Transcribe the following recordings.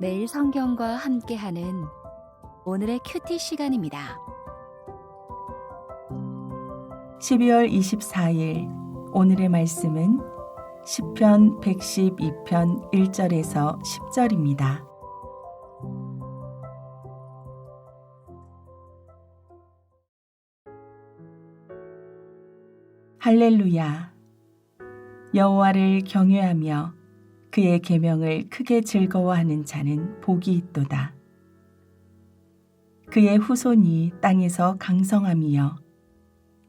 매일 성경과 함께하는 오늘의 큐티 시간입니다. 12월 24일 오늘의 말씀은 시편 112편 1절에서 10절입니다. 할렐루야 여호와를 경외하며 그의 계명을 크게 즐거워하는 자는 복이 있도다. 그의 후손이 땅에서 강성함이여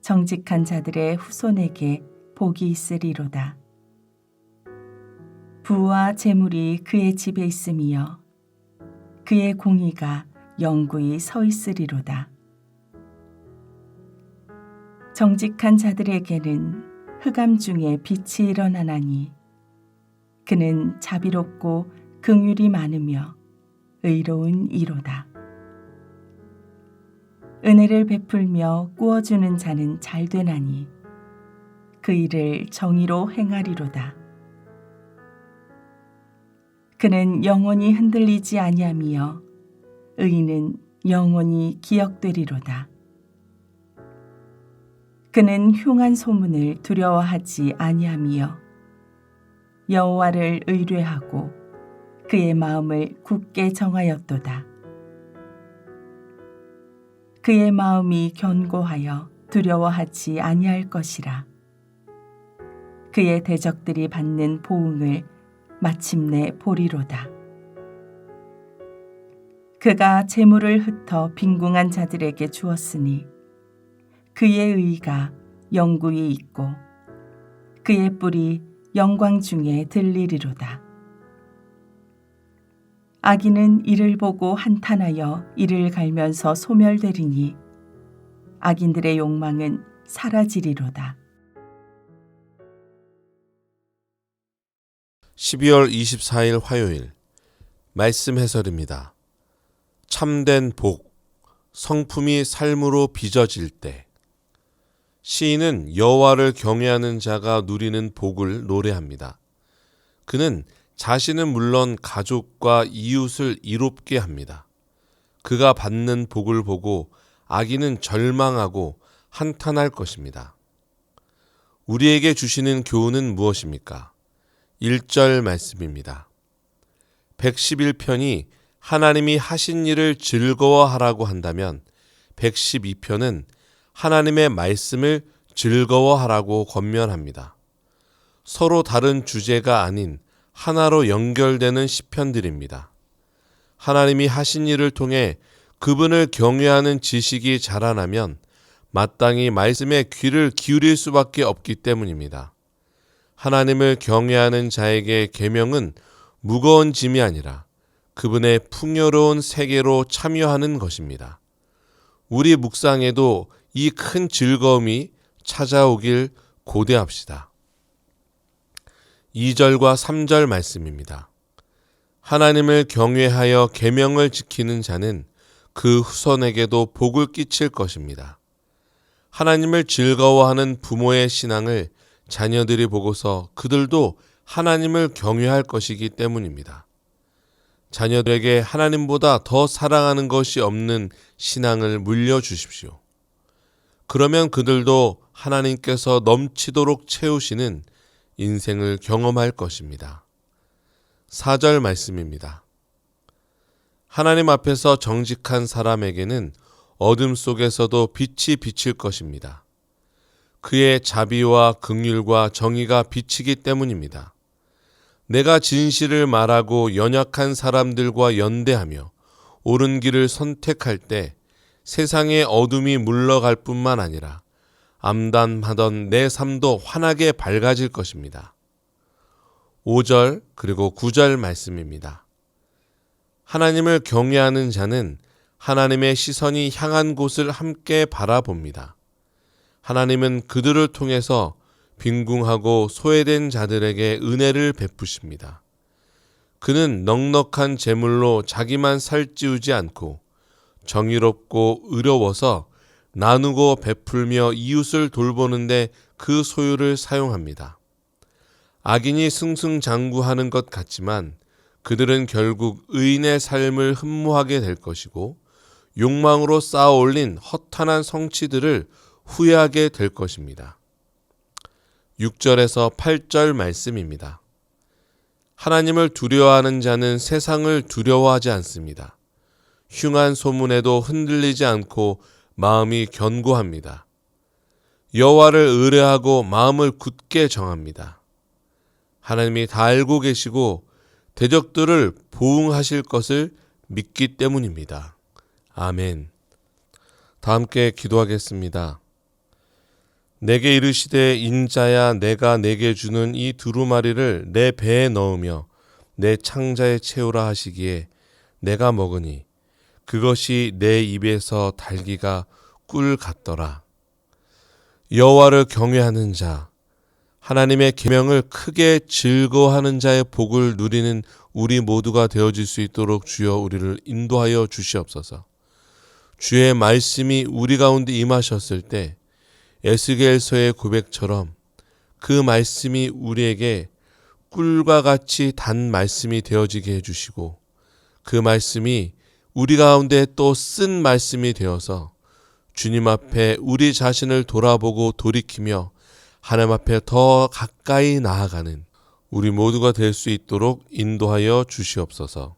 정직한 자들의 후손에게 복이 있으리로다. 부와 재물이 그의 집에 있음이여 그의 공의가 영구히 서 있으리로다. 정직한 자들에게는 흑암 중에 빛이 일어나나니 그는 자비롭고 긍휼이 많으며 의로운 이로다. 은혜를 베풀며 꾸어주는 자는 잘 되나니 그 일을 정의로 행하리로다. 그는 영원히 흔들리지 아니하며 의인은 영원히 기억되리로다. 그는 흉한 소문을 두려워하지 아니하며 여호와를 의뢰하고 그의 마음을 굳게 정하였도다. 그의 마음이 견고하여 두려워하지 아니할 것이라. 그의 대적들이 받는 보응을 마침내 보리로다. 그가 재물을 흩어 빈궁한 자들에게 주었으니 그의 의가 영구히 있고 그의 뿔이 영광 중에 들리리로다. 악인은 이를 보고 한탄하여 이를 갈면서 소멸되리니 악인들의 욕망은 사라지리로다. 12월 24일 화요일 말씀 해설입니다. 참된 복, 성품이 삶으로 빚어질 때 시인은 여호와를 경외하는 자가 누리는 복을 노래합니다. 그는 자신은 물론 가족과 이웃을 이롭게 합니다. 그가 받는 복을 보고 악인은 절망하고 한탄할 것입니다. 우리에게 주시는 교훈은 무엇입니까? 1절 말씀입니다. 111편이 하나님이 하신 일을 즐거워하라고 한다면 112편은 하나님의 말씀을 즐거워하라고 권면합니다. 서로 다른 주제가 아닌 하나로 연결되는 시편들입니다. 하나님이 하신 일을 통해 그분을 경외하는 지식이 자라나면 마땅히 말씀에 귀를 기울일 수밖에 없기 때문입니다. 하나님을 경외하는 자에게 계명은 무거운 짐이 아니라 그분의 풍요로운 세계로 참여하는 것입니다. 우리 묵상에도 이 큰 즐거움이 찾아오길 고대합시다. 2절과 3절 말씀입니다. 하나님을 경외하여 계명을 지키는 자는 그 후손에게도 복을 끼칠 것입니다. 하나님을 즐거워하는 부모의 신앙을 자녀들이 보고서 그들도 하나님을 경외할 것이기 때문입니다. 자녀들에게 하나님보다 더 사랑하는 것이 없는 신앙을 물려주십시오. 그러면 그들도 하나님께서 넘치도록 채우시는 인생을 경험할 것입니다. 4절 말씀입니다. 하나님 앞에서 정직한 사람에게는 어둠 속에서도 빛이 비칠 것입니다. 그의 자비와 극률과 정의가 비치기 때문입니다. 내가 진실을 말하고 연약한 사람들과 연대하며 옳은 길을 선택할 때 세상의 어둠이 물러갈 뿐만 아니라 암담하던 내 삶도 환하게 밝아질 것입니다. 5절 그리고 9절 말씀입니다. 하나님을 경외하는 자는 하나님의 시선이 향한 곳을 함께 바라봅니다. 하나님은 그들을 통해서 빈궁하고 소외된 자들에게 은혜를 베푸십니다. 그는 넉넉한 재물로 자기만 살찌우지 않고 정의롭고 의로워서 나누고 베풀며 이웃을 돌보는데 그 소유를 사용합니다. 악인이 승승장구하는 것 같지만 그들은 결국 의인의 삶을 흠모하게 될 것이고 욕망으로 쌓아 올린 허탄한 성취들을 후회하게 될 것입니다. 6절에서 8절 말씀입니다. 하나님을 두려워하는 자는 세상을 두려워하지 않습니다. 흉한 소문에도 흔들리지 않고 마음이 견고합니다. 여호와를 의뢰하고 마음을 굳게 정합니다. 하나님이 다 알고 계시고 대적들을 보응하실 것을 믿기 때문입니다. 아멘. 다 함께 기도하겠습니다. 내게 이르시되 인자야 내가 내게 주는 이 두루마리를 내 배에 넣으며 내 창자에 채우라 하시기에 내가 먹으니 그것이 내 입에서 달기가 꿀 같더라. 여호와를 경외하는 자, 하나님의 계명을 크게 즐거워하는 자의 복을 누리는 우리 모두가 되어질 수 있도록 주여 우리를 인도하여 주시옵소서. 주의 말씀이 우리 가운데 임하셨을 때 에스겔서의 고백처럼 그 말씀이 우리에게 꿀과 같이 단 말씀이 되어지게 해주시고 그 말씀이 우리 가운데 또 쓴 말씀이 되어서 주님 앞에 우리 자신을 돌아보고 돌이키며 하나님 앞에 더 가까이 나아가는 우리 모두가 될 수 있도록 인도하여 주시옵소서.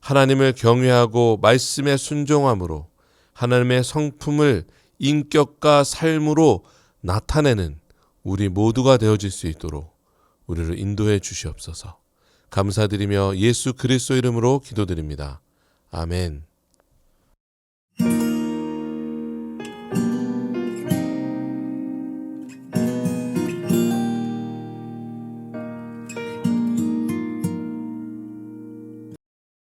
하나님을 경외하고 말씀에 순종함으로 하나님의 성품을 인격과 삶으로 나타내는 우리 모두가 되어질 수 있도록 우리를 인도해 주시옵소서. 감사드리며 예수 그리스도 이름으로 기도드립니다. 아멘.